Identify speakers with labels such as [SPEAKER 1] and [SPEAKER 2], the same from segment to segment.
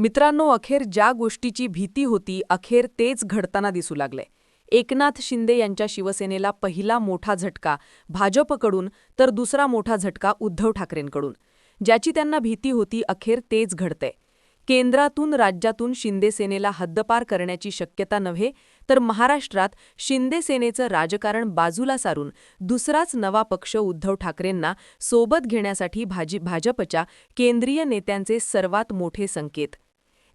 [SPEAKER 1] मित्रांनो अखेर ज्या गोष्टीची भीती होती अखेर तेच घडताना दिसू लागले. एकनाथ शिंदे यांच्या शिवसेनेला पहिला मोठा झटका भाजपकडून तर दुसरा मोठा झटका उद्धव ठाकरेंकडून. ज्याची त्यांना भीती होती अखेर तेच घडतंय केंद्रातून राज्यातून शिंदेसेनेला हद्दपार करण्याची शक्यता नव्हे तर महाराष्ट्रात शिंदे सेनेचं राजकारण बाजूला सारून दुसराच नवा पक्ष उद्धव ठाकरेंना सोबत घेण्यासाठी भाजी भाजपच्या केंद्रीय नेत्यांचे सर्वात मोठे संकेत.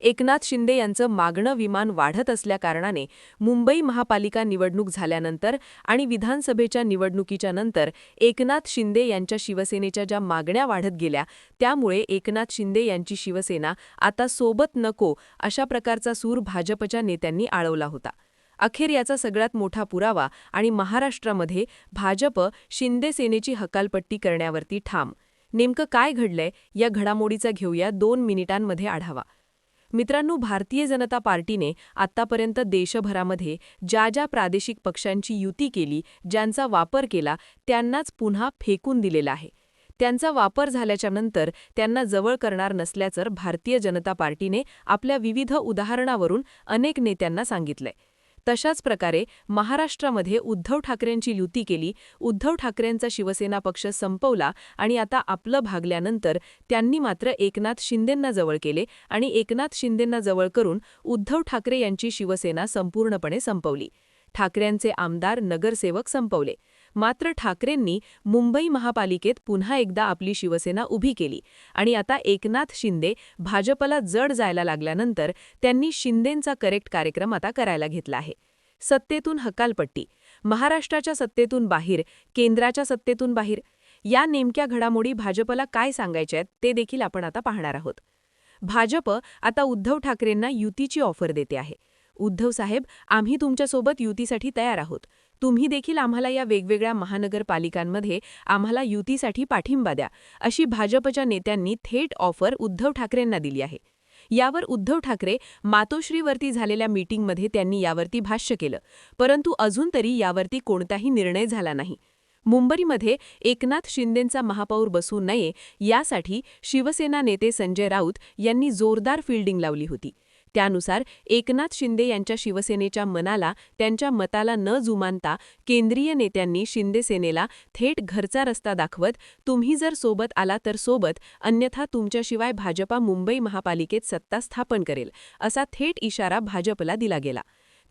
[SPEAKER 1] एकनाथ शिंदे यांचं मागणं विमान वाढत असल्याकारणाने मुंबई महापालिका निवडणूक झाल्यानंतर आणि विधानसभेच्या निवडणुकीच्या नंतर एकनाथ शिंदे यांच्या शिवसेनेच्या ज्या मागण्या वाढत गेल्या त्यामुळे एकनाथ शिंदे यांची शिवसेना आता सोबत नको अशा प्रकारचा सूर भाजपच्या नेत्यांनी आळवला होता. अखेर याचा सगळ्यात मोठा पुरावा आणि महाराष्ट्रामध्ये भाजप शिंदे सेनेची हकालपट्टी करण्यावरती ठाम. नेमकं काय घडलंय या घडामोडीचा घेऊया दोन मिनिटांमध्ये आढावा. मित्रांनो भारतीय जनता पार्टीने आत्तापर्यंत देशभरामध्ये ज्या ज्या प्रादेशिक पक्षांची युती केली ज्यांचा वापर केला त्यांनाच पुन्हा फेकून दिलेला आहे. त्यांचा वापर झाल्याच्यानंतर त्यांना जवळ करणार नसल्याचं भारतीय जनता पार्टीने आपल्या विविध उदाहरणावरून अनेक नेत्यांना सांगितलंय. तशाच प्रकारे महाराष्ट्रामध्ये उद्धव ठाकरेंची युती केली. उद्धव ठाकरेंचा शिवसेना पक्ष संपवला आणि आता आपलं भागल्यानंतर त्यांनी मात्र एकनाथ शिंदेंना जवळ केले आणि एकनाथ शिंदेंना जवळ करून उद्धव ठाकरे यांची शिवसेना संपूर्णपणे संपवली. ठाकरेंचे आमदार नगरसेवक संपवले. मात्र ठाकरेंनी मुंबई महापालिकेत पुन्हा एकदा आपली शिवसेना उभी केली. आणि आता एकनाथ शिंदे भाजपला जड जायला लागल्यानंतर त्यांनी शिंदेंचा करेक्ट कार्यक्रम आता करायला घेतला आहे. सत्तेतून हकालपट्टी महाराष्ट्राच्या सत्तेतून बाहेर केंद्राच्या सत्तेतून बाहेर या नेमक्या घडामोडी भाजपला काय सांगायच्या आहेत ते देखील आपण आता पाहणार आहोत. भाजप आता उद्धव ठाकरेंना युतीची ऑफर देते आहे. उद्धव साहेब आम्ही तुमच्यासोबत युतीसाठी तयार आहोत. तुम्ही देखील आम्हाला या वेगवेगळ्या महानगरपालिकांमध्ये आम्हाला युतीसाठी पाठिंबा द्या अशी भाजपच्या नेत्यांनी थेट ऑफर उद्धव ठाकरेंना दिली आहे. यावर उद्धव ठाकरे मातोश्रीवरती झालेल्या मीटिंगमध्ये त्यांनी यावरती भाष्य केलं परंतु अजून तरी यावरती कोणताही निर्णय झाला नाही. मुंबईमध्ये एकनाथ शिंदेंचा महापौर बसू नये यासाठी शिवसेना नेते संजय राऊत यांनी जोरदार फिल्डिंग लावली होती. त्यानुसार एकनाथ शिंदे यांच्या शिवसेनेच्या मनाला त्यांच्या मताला न जुमानता केंद्रीय नेत्यांनी शिंदे सेनेला थेट घरचा रस्ता दाखवत तुम्ही जर सोबत आला तर सोबत अन्यथा तुमच्याशिवाय भाजपा मुंबई महापालिकेत सत्ता स्थापन करेल असा थेट इशारा भाजपला दिला गेला.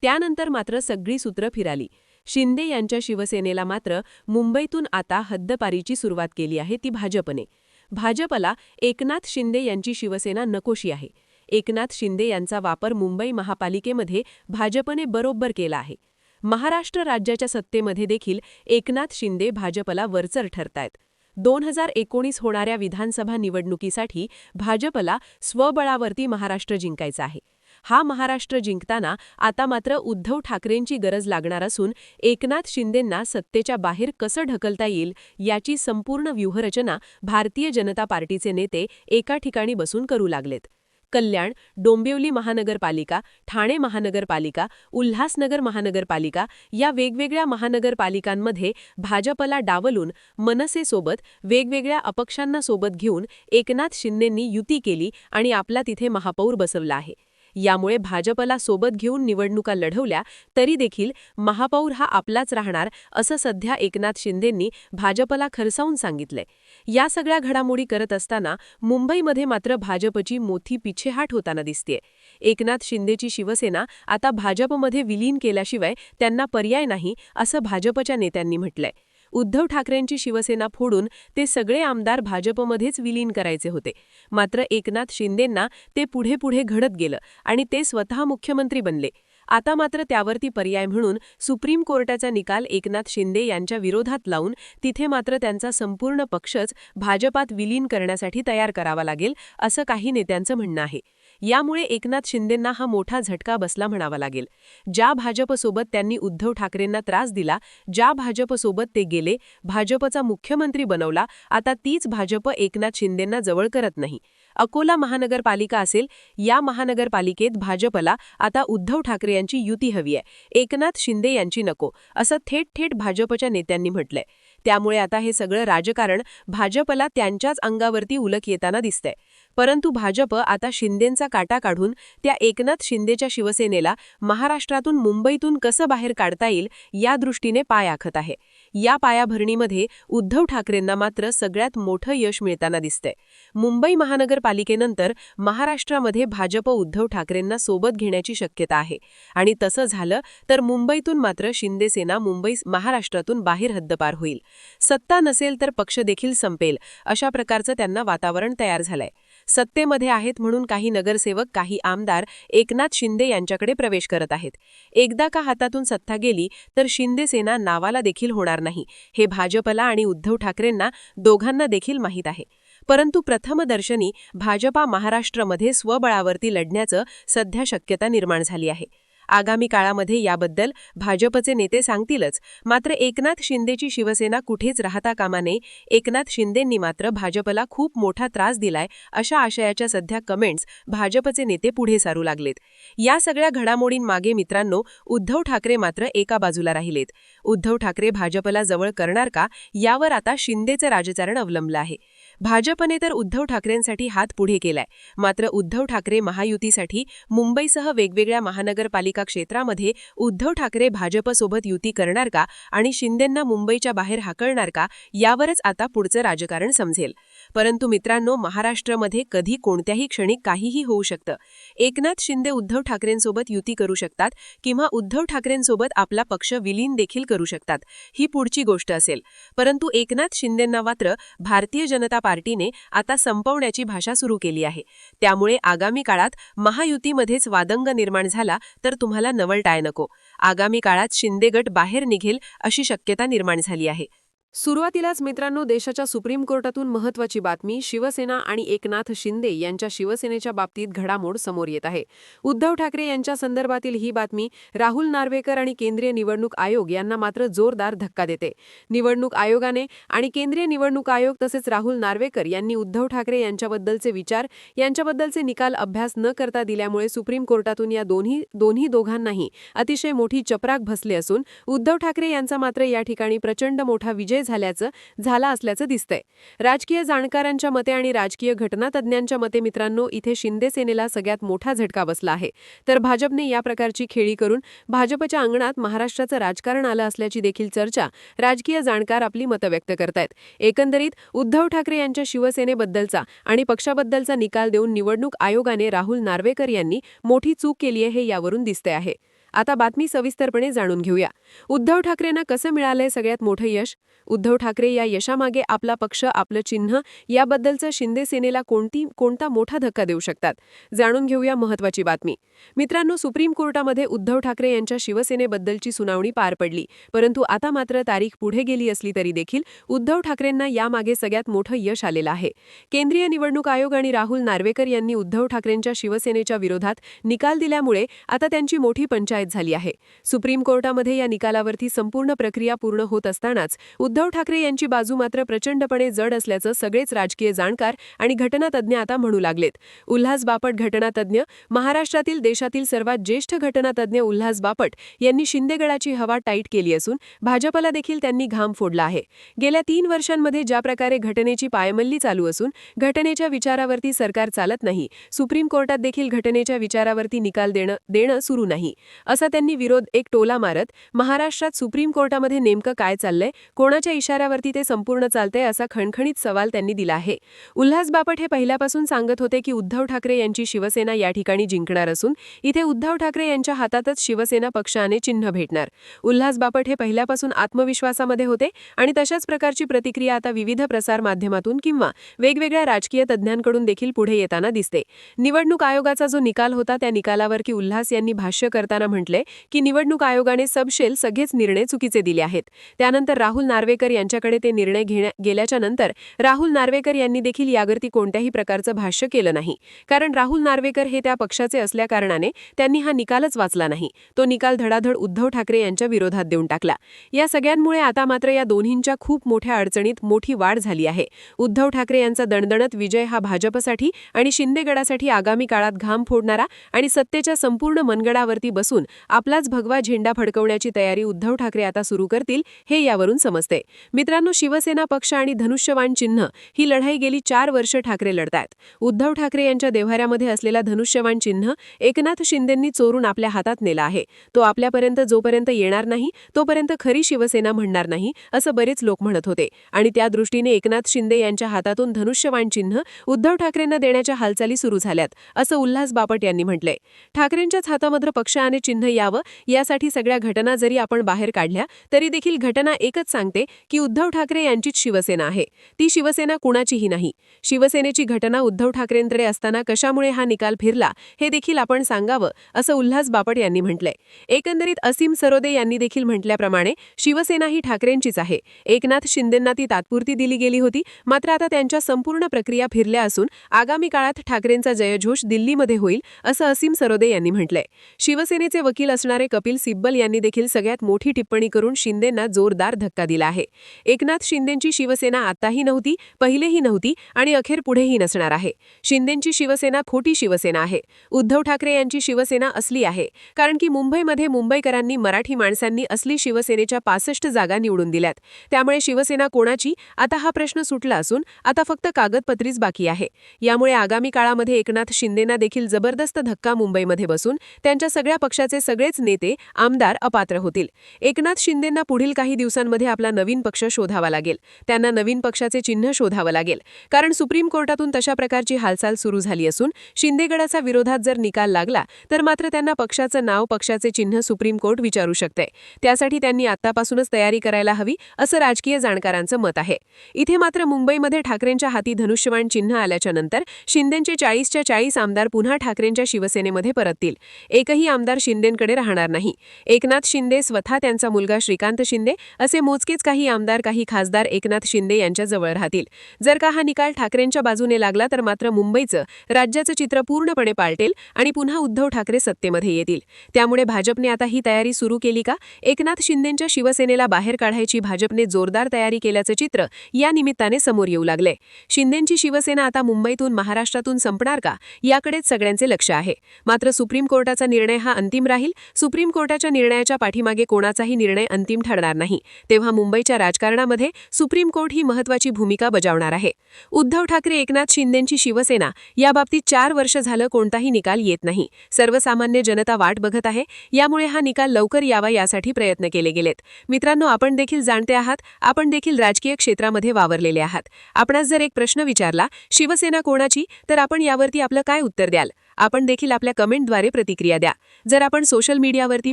[SPEAKER 1] त्यानंतर मात्र सगळी सूत्र फिराली. शिंदे यांच्या शिवसेनेला मात्र मुंबईतून आता हद्दपारीची सुरुवात केली आहे ती भाजपने. भाजपला एकनाथ शिंदे यांची शिवसेना नकोशी आहे. एकनाथ शिंदे यांचा वापर मुंबई महापालिकेमध्ये भाजपने बरोबर केला आहे. महाराष्ट्र राज्याच्या सत्तेमध्ये देखील एकनाथ शिंदे भाजपला वरचर ठरतायत. दोन हजार एकोणीस होणाऱ्या विधानसभा निवडणुकीसाठी भाजपला स्वबळावरती महाराष्ट्र जिंकायचा आहे. हा महाराष्ट्र जिंकताना आता मात्र उद्धव ठाकरेंची गरज लागणार असून एकनाथ शिंदेंना सत्तेच्या बाहेर कसं ढकलता येईल याची संपूर्ण व्यूहरचना भारतीय जनता पार्टीचे नेते एका ठिकाणी बसून करू लागलेत. कल्याण डोंबिवली महानगरपालिका ठाणे महानगरपालिका उल्हासनगर महानगरपालिका या वेगवेगळ्या महानगरपालिकांमध्ये भाजपला डावलून मनसेसोबत वेगवेगळ्या अपक्षांना सोबत घेऊन एकनाथ शिंदेंनी युती केली आणि आपला तिथे महापौर बसवला आहे. यामुळे भाजपला सोबत घेऊन निवडणुका लढवल्या तरी देखील महापौर हा आपलाच राहणार असं सध्या एकनाथ शिंदेंनी भाजपला खरसावून सांगितलंय. या सगळ्या घडामोडी करत असताना मुंबईमध्ये मात्र भाजपची मोठी पिछेहाट होताना दिसतेय. एकनाथ शिंदेची शिवसेना आता भाजपमध्ये विलीन केल्याशिवाय त्यांना पर्याय नाही असं भाजपच्या नेत्यांनी म्हटलंय. उद्धव ठाकरेंची शिवसेना फोडून ते सगळे आमदार भाजपमध्येच विलीन करायचे होते. मात्र एकनाथ शिंदेंना ते पुढे पुढे घडत गेलं आणि ते स्वतः मुख्यमंत्री बनले. आता मात्र त्यावरती पर्याय म्हणून सुप्रीम कोर्टाचा निकाल एकनाथ शिंदे यांच्या विरोधात लावून तिथे मात्र त्यांचा संपूर्ण पक्षच भाजपात विलीन करण्यासाठी तयार करावा लागेल असं काही नेत्यांचं म्हणणं आहे. यामुळे एकनाथ शिंदेंना हा मोठा झटका बसला म्हणावा लागेल. ज्या भाजपसोबत त्यांनी उद्धव ठाकरेंना त्रास दिला ज्या भाजपसोबत ते गेले भाजपचा मुख्यमंत्री बनवला आता तीच भाजप एकनाथ शिंदेंना जवळ करत नाही. अकोला महानगरपालिका असेल या महानगरपालिकेत भाजपला आता उद्धव ठाकरे यांची युती हवी आहे. एकनाथ शिंदे यांची नको असं थेट थेट भाजपच्या नेत्यांनी म्हटलंय. त्यामुळे आता हे सगळं राजकारण भाजपला त्यांच्याच अंगावरती उलक येताना दिसतंय.
[SPEAKER 2] परंतु भाजप आता शिंदेंचा काटा काढून त्या एकनाथ शिंदेच्या शिवसेनेला महाराष्ट्रातून मुंबईतून कसं बाहेर काढता येईल या दृष्टीने पाय आखत आहे. या पायाभरणीमध्ये उद्धव ठाकरेंना मात्र सगळ्यात मोठं यश मिळताना दिसतंय. मुंबई महानगरपालिकेनंतर महाराष्ट्रामध्ये भाजप उद्धव ठाकरेंना सोबत घेण्याची शक्यता आहे. आणि तसं झालं तर मुंबईतून मात्र शिंदेसेना मुंबई महाराष्ट्रातून बाहेर हद्दपार होईल. सत्ता नसेल तर पक्ष देखील संपेल अशा प्रकारचं त्यांना वातावरण तयार झालंय. सत्तेमध्ये आहेत म्हणून काही नगरसेवक काही आमदार एकनाथ शिंदे यांच्याकडे प्रवेश करत आहेत. एकदा का हातातून सत्ता गेली तर शिंदे सेना नावाला देखील होणार नाही. हे भाजपला आणि उद्धव ठाकरेंना दोघांना देखील माहीत आहे. परंतु प्रथमदर्शनी भाजपा महाराष्ट्रमध्ये स्वबळावरती लढण्याचं सध्या शक्यता निर्माण झाली आहे. आगामी काळामध्ये याबद्दल भाजपचे नेते सांगतीलच. मात्र एकनाथ शिंदेची शिवसेना कुठेच राहता कामा नये एकनाथ शिंदेंनी मात्र भाजपला खूप मोठा त्रास दिलाय अशा आशयाच्या सध्या कमेंट्स भाजपचे नेते पुढे सारू लागलेत. या सगळ्या घडामोडींमागे मित्रांनो उद्धव ठाकरे मात्र एका बाजूला राहिलेत. उद्धव ठाकरे भाजपला जवळ करणार का? यावर आता शिंदेचं राजकारण अवलंबलं आहे. भाजपने तर उद्धव ठाकरेंसाठी हात पुढे केलाय. मात्र उद्धव ठाकरे महायुतीसाठी मुंबईसह वेगवेगळ्या महानगरपालिका क्षेत्रामध्ये उद्धव ठाकरे भाजपसोबत युती करणार का आणि शिंदेंना मुंबईच्या बाहेर हाकलणार का यावरच आता पुढचं राजकारण समजेल. परंतु मित्रांनो महाराष्ट्रामध्ये कधी कोणत्याही क्षणी काहीही होऊ शकतं. एकनाथ शिंदे उद्धव ठाकरेंसोबत युती करू शकतात किंवा उद्धव ठाकरेंसोबत आपला पक्ष विलीन देखील करू शकतात ही पुढची गोष्ट असेल. परंतु एकनाथ शिंदेंना मात्र भारतीय जनता पार्टीने आता संपवण्याची भाषा सुरू केली आहे. त्यामुळे आगामी काळात महायुतीमध्येच वादंग निर्माण झाला तर तुम्हाला नवलटाय नको. आगामी काळात शिंदे गट बाहेर निघेल अशी शक्यता निर्माण झाली आहे.
[SPEAKER 1] सुरुवातीलाच मित्रांनो देशाच्या सुप्रीम कोर्टातून महत्वाची बातमी शिवसेना आणि एकनाथ शिंदे यांच्या शिवसेनेच्या बाबतीत घडामोड समोर येत आहे. उद्धव ठाकरे यांच्या संदर्भातील ही बातमी राहुल नार्वेकर आणि केंद्रीय निवडणूक आयोग यांना मात्र जोरदार धक्का देते. निवडणूक आयोगाने आणि केंद्रीय निवडणूक आयोग तसेच राहुल नार्वेकर यांनी उद्धव ठाकरे यांच्याबद्दलचे विचार यांच्याबद्दलचे निकाल अभ्यास न करता दिल्यामुळे सुप्रीम कोर्टातून या दोन्ही दोन्ही दोघांनाही अतिशय मोठी चपराक भसले असून उद्धव ठाकरे यांचा मात्र या ठिकाणी प्रचंड मोठा विजय झाल्याचं झाला असल्याचं दिसतंय. राजकीय जाणकारांच्या मते आणि राजकीय घटनातज्ञांच्या मते मित्रांनो इथे शिंदे सेनेला सगळ्यात मोठा झटका बसला आहे. तर भाजपने या प्रकारची खेळी करून भाजपच्या अंगणात महाराष्ट्राचं राजकारण आलं असल्याची देखील चर्चा राजकीय जाणकार आपली मतं व्यक्त करतायत. एकंदरीत उद्धव ठाकरे यांच्या शिवसेनेबद्दलचा आणि पक्षाबद्दलचा निकाल देऊन निवडणूक आयोगाने राहुल नार्वेकर यांनी मोठी चूक केली आहे हे यावरून दिसते आहे. आता बातमी सविस्तरपणे जाणून घेऊया. उद्धव ठाकरेंना कसं मिळालंय सगळ्यात मोठं यश? उद्धव ठाकरे या यशामागे आपला पक्ष आपलं चिन्ह याबद्दलचं शिंदे सेनेला कोणती कोणता मोठा धक्का देऊ शकतात? जाणून घेऊया महत्वाची बातमी. मित्रांनो सुप्रीम कोर्टामध्ये उद्धव ठाकरे यांच्या शिवसेनेबद्दलची सुनावणी पार पडली. परंतु आता मात्र तारीख पुढे गेली असली तरी देखील उद्धव ठाकरेंना यामागे सगळ्यात मोठं यश आलेलं आहे. केंद्रीय निवडणूक आयोग आणि राहुल नार्वेकर यांनी उद्धव ठाकरेंच्या शिवसेनेच्या विरोधात निकाल दिल्यामुळे आता त्यांची मोठी पंचायत झाली आहे. सुप्रीम कोर्टामध्ये या निकालावरती संपूर्ण प्रक्रिया पूर्ण होत असतानाच उद्धव ठाकरे यांची बाजू मात्र प्रचंडपणे जड असल्याचं सगळेच राजकीय जाणकार आणि घटनातज्ञ आता म्हणू लागलेत. उल्हास बापट घटनातज्ञ महाराष्ट्रातील देशातील सर्वात ज्येष्ठ घटनातज्ञ उल्हास बापट यांनी शिंदेगडाची हवा टाईट केली असून भाजपला देखील त्यांनी घाम फोडला आहे. गेल्या तीन वर्षांमध्ये ज्या प्रकारे घटनेची पायमल्ली चालू असून घटनेच्या विचारावरती सरकार चालत नाही सुप्रीम कोर्टात देखील घटनेच्या विचारावरती निकाल देणं देणं सुरू नाही. असा त्यांनी विरोध एक टोला मारत महाराष्ट्रात सुप्रीम कोर्टामध्ये नेमकं काय चाललंय कोणाच्या इशाऱ्यावरती ते संपूर्ण चालतंय असा खणखणीत सवाल त्यांनी दिला आहे. उल्हास बापट हे पहिल्यापासून सांगत होते की उद्धव ठाकरे यांची शिवसेना या ठिकाणी जिंकणार असून इथे उद्धव ठाकरे यांच्या हातातच शिवसेना पक्षाने चिन्ह भेटणार. उल्हास बापट हे पहिल्यापासून आत्मविश्वासामध्ये होते आणि तशाच प्रकारची प्रतिक्रिया आता विविध प्रसार माध्यमातून किंवा वेगवेगळ्या राजकीय तज्ज्ञांकडून देखील पुढे येताना दिसते. निवडणूक आयोगाचा जो निकाल होता त्या निकालावर की उल्हास यांनी भाष्य करताना म्हटलंय की निवडणूक आयोगाने सबशेल सगळेच निर्णय चुकीचे दिले आहेत. त्यानंतर राहुल नार्वेकर यांच्याकडे ते निर्णय घेण्या गेल्याच्यानंतर राहुल नार्वेकर यांनी देखील यावरती कोणत्याही प्रकारचं भाष्य केलं नाही. कारण राहुल नार्वेकर हे त्या पक्षाचे असल्याकारणाने त्यांनी हा निकालच वाचला नाही. तो निकाल धडाधड उद्धव ठाकरे यांच्या विरोधात देऊन टाकला. या सगळ्यांमुळे आता मात्र या दोन्हींच्या खूप मोठ्या अडचणीत मोठी वाढ झाली आहे. उद्धव ठाकरे यांचा दणदणत विजय हा भाजपसाठी आणि शिंदेगडासाठी आगामी काळात घाम फोडणारा आणि सत्तेच्या संपूर्ण मनगडावरती बसून
[SPEAKER 2] घेऊन आपलाच भगवा झेंडा फडकवण्याची तयारी उद्धव ठाकरे आता सुरू करतील हे यावरून समजते. मित्रांनो शिवसेना पक्ष आणि धनुष्यवाण चिन्ह ही लढाई गेली चार वर्ष ठाकरे लढतायत. उद्धव ठाकरे यांच्या देव्हाऱ्यामध्ये असलेला धनुष्यवाण चिन्ह एकनाथ शिंदेंनी चोरून आपल्या हातात नेला आहे. तो आपल्यापर्यंत जोपर्यंत येणार नाही तोपर्यंत खरी शिवसेना म्हणणार नाही असं बरेच लोक म्हणत होते. आणि त्या दृष्टीने एकनाथ शिंदे यांच्या हातातून धनुष्यवाण चिन्ह उद्धव ठाकरेंना देण्याच्या हालचाली सुरू झाल्यात असं उल्हास बापट यांनी म्हटलंय. ठाकरेंच्याच हातामध्ये पक्ष आणि चिन्ह यावं? यासाठी सगळ्या घटना जरी आपण बाहेर काढल्या तरी देखील घटना एकच सांगते की उद्धव ठाकरे यांचीच शिवसेना आहे. ती शिवसेना कुणाचीही नाही. शिवसेनेची घटना उद्धव ठाकरेंकडे असताना कशामुळे हा निकाल फिरला हे देखील आपण सांगावं असं उल्हास बापट यांनी म्हटलंय. एकंदरीत असीम सरोदे यांनी देखील म्हटल्याप्रमाणे शिवसेना ही ठाकरेंचीच आहे. एकनाथ शिंदेंना ती तात्पुरती दिली गेली होती मात्र आता त्यांच्या संपूर्ण प्रक्रिया फिरल्या असून आगामी काळात ठाकरेंचा जयघोष दिल्लीमध्ये होईल असं असीम सरोदे यांनी म्हटलंय. शिवसेनेचे वकील असणारे कपिल सिब्बल यांनी देखील सगळ्यात मोठी टिप्पणी करून शिंदेंना जोरदार धक्का दिला आहे. एकनाथ शिंदेंची शिवसेना आताही नव्हती पहिलेही नव्हती आणि अखेर पुढेही नसणार आहे. शिंदेंची शिवसेना खोटी शिवसेना आहे. उद्धव ठाकरे यांची शिवसेना असली आहे. कारण की मुंबईमध्ये मुंबईकरांनी मराठी माणसांनी असली शिवसेनेच्या पासष्ट जागा निवडून दिल्यात. त्यामुळे शिवसेना कोणाची? आता हा प्रश्न सुटला असून आता फक्त कागदपत्रीच बाकी आहे. यामुळे आगामी काळामध्ये एकनाथ शिंदेना देखील जबरदस्त धक्का मुंबईमध्ये बसून त्यांच्या सगळ्या पक्षाचे सगळेच नेते आमदार अपात्र होतील. एकनाथ शिंदेंना पुढील काही दिवसांमध्ये आपला नवीन पक्ष शोधावा लागेल. त्यांना नवीन पक्षाचे चिन्ह शोधावं लागेल. कारण सुप्रीम कोर्टातून तशा प्रकारची हालचाल सुरू झाली असून शिंदेगडाचा विरोधात जर निकाल लागला तर मात्र त्यांना पक्षाचं नाव पक्षाचे चिन्ह सुप्रीम कोर्ट विचारू शकते. त्यासाठी त्यांनी आतापासूनच तयारी करायला हवी असं राजकीय जाणकारांचं मत आहे. इथे मात्र मुंबईमध्ये ठाकरेंच्या हाती धनुष्यवाण चिन्ह आल्याच्यानंतर शिंदेचे चाळीसच्या चाळीस आमदार पुन्हा ठाकरेंच्या शिवसेनेमध्ये परततील. एकही आमदार शिंदेंकडे राहणार नाही. एकनाथ शिंदे स्वतः त्यांचा मुलगा श्रीकांत शिंदे असे मोजकेच काही आमदार काही खासदार एकनाथ शिंदे यांच्या जवळ राहतील. जर का हा निकाल ठाकरेंच्या बाजूने लागला तर मात्र मुंबईचं राज्याचं चित्र पूर्णपणे पालटेल आणि पुन्हा उद्धव ठाकरे सत्तेमध्ये येतील. त्यामुळे भाजपने आता ही तयारी सुरू केली का? एकनाथ शिंदेंच्या शिवसेनेला बाहेर काढायची भाजपने जोरदार तयारी केल्याचं चित्र या निमित्ताने समोर येऊ लागले. शिंदेंची शिवसेना आता मुंबईतून महाराष्ट्रातून संपणार का? याकडेच सगळ्यांचे लक्ष आहे. मात्र सुप्रीम कोर्टाचा निर्णय हा अंतिम राहील सुप्रीम कोर्टाच्या निर्णयाच्या पाठीमागे कोणाचाही निर्णय अंतिम ठरणार नाही. तेव्हा मुंबईच्या राजकारणामध्ये सुप्रीम कोर्ट ही महत्वाची भूमिका बजावणार आहे. उद्धव ठाकरे एकनाथ शिंदेंची शिवसेना याबाबतीत चार वर्ष झालं कोणताही निकाल येत नाही. सर्वसामान्य जनता वाट बघत आहे. यामुळे हा निकाल लवकर यावा यासाठी प्रयत्न केले गेलेत. मित्रांनो आपण देखील जाणते आहात. आपण देखील राजकीय क्षेत्रामध्ये वावरलेले आहात. आपणास जर एक प्रश्न विचारला शिवसेना कोणाची? तर आपण यावरती आपलं काय उत्तर द्याल? आपण देखील आपल्या कमेंटद्वारे प्रतिक्रिया द्या. जर आपण सोशल मीडियावरती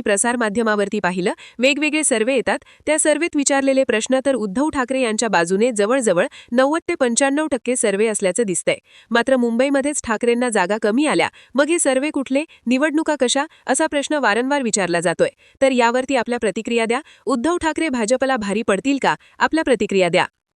[SPEAKER 2] प्रसारमाध्यमावरती पाहिलं वेगवेगळे सर्वे येतात. त्या सर्वेत विचारलेले प्रश्न तर उद्धव ठाकरे यांच्या बाजूने जवळजवळ नव्वद ते पंच्याण्णव टक्के सर्वे असल्याचं दिसतंय. मात्र मुंबईमध्येच ठाकरेंना जागा कमी आल्या. मग हे सर्वे कुठले? निवडणुका कशा? असा प्रश्न वारंवार विचारला जातोय. तर यावरती आपल्या प्रतिक्रिया द्या. उद्धव ठाकरे भाजपला भारी पडतील का? आपल्या प्रतिक्रिया द्या.